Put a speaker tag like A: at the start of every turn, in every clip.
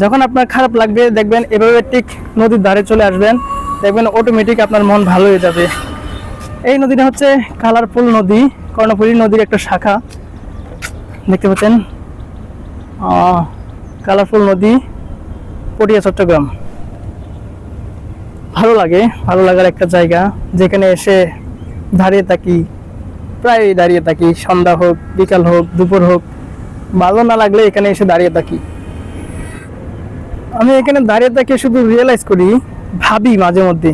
A: যখন আপনার খারাপ লাগবে, দেখবেন এভাবে ঠিক নদীর ধারে চলে আসবেন, দেখবেন অটোমেটিক আপনার মন ভালো হয়ে যাবে। এই নদীটা হচ্ছে কালারফুল নদী, কর্ণফুলী নদীর একটা শাখা। দেখতে পাচ্ছেন? কালারফুল নদী, পটিয়া, চট্টগ্রাম। ভালো লাগে, ভালো লাগার একটা জায়গা। যেখানে এসে দাঁড়িয়ে থাকি, প্রায় দাঁড়িয়ে থাকি। সন্ধ্যা হোক, বিকাল হোক, দুপুর হোক, ভালো না লাগলে এখানে এসে দাঁড়িয়ে থাকি। আমি এখানে দাঁড়িয়ে থাকি শুধু রিয়েলাইজ করি, ভাবি মাঝে মধ্যে।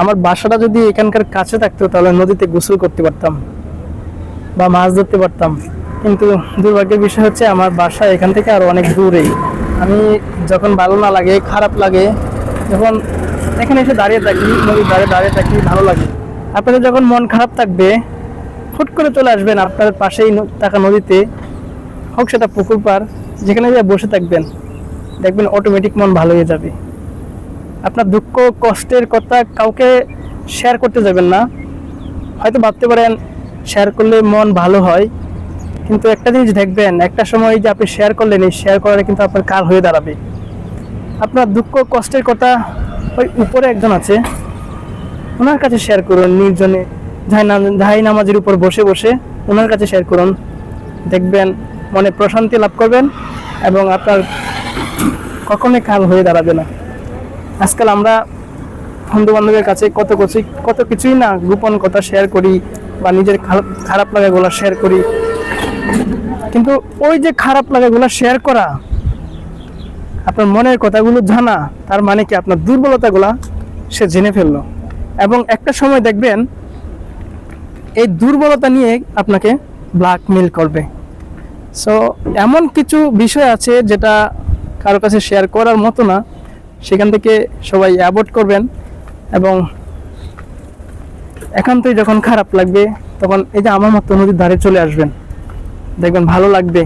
A: আমার বাসাটা যদি এখানকার কাছে থাকতো, তাহলে নদীতে গোসল করতে পারতাম বা মাছ ধরতে পারতাম। কিন্তু দুর্ভাগ্যের বিষয় হচ্ছে, আমার বাসা এখান থেকে আরও অনেক দূরেই আমি যখন ভালো না লাগে, খারাপ লাগে, যখন এখানে এসে দাঁড়িয়ে থাকি, নদীর ধারে দাঁড়িয়ে থাকি, ভালো লাগে। আপনাদের যখন মন খারাপ থাকবে, হুট করে চলে আসবেন আপনার পাশেই থাকা নদীতে। হোক সেটা পুকুর পার, যেখানে যে বসে থাকবেন, দেখবেন অটোমেটিক মন ভালো হয়ে যাবে। আপনার দুঃখ, কষ্টের কথা কাউকে শেয়ার করতে যাবেন না। হয়তো ভাবতে পারেন শেয়ার করলে মন ভালো হয়। কিন্তু একটা জিনিস দেখবেন, একটা সময় যে আপনি শেয়ার করলেন, এই শেয়ার করাটা কিন্তু আপনার কাল হয়ে দাঁড়াবে। আপনার দুঃখ, কষ্টের কথা ওই উপরে একজন আছে। ওনার কাছে শেয়ার করুন, নির্জনে যাই নামাজের উপর বসে বসে ওনার কাছে শেয়ার করুন। দেখবেন মনে প্রশান্তি লাভ করবেন এবং আপনার কখনোই কাল হয়ে দাঁড়াবে না। আজকাল আমরা বন্ধু বান্ধবের কাছে কত কিছু, কত কিছুই না গোপন কথা শেয়ার করি বা নিজের খারাপ লাগাগুলো শেয়ার করি। কিন্তু ওই যে খারাপ লাগাগুলো শেয়ার করা, আপনার মনের কথাগুলো জানা, তার মানে কি আপনার দুর্বলতাগুলা সে জেনে ফেলল। এবং একটা সময় দেখবেন, এই দুর্বলতা নিয়ে আপনাকে ব্ল্যাকমেল করবে। সো এমন কিছু বিষয় আছে যেটা কারও কাছে শেয়ার করার মতো না। সেখান থেকে সবাই অ্যাভয়েড করবেন এবং একান্তই যখন খারাপ লাগবে, তখন এই যে আমার মতো নদীর ধারে চলে আসবেন। দেখবেন ভালো লাগবে।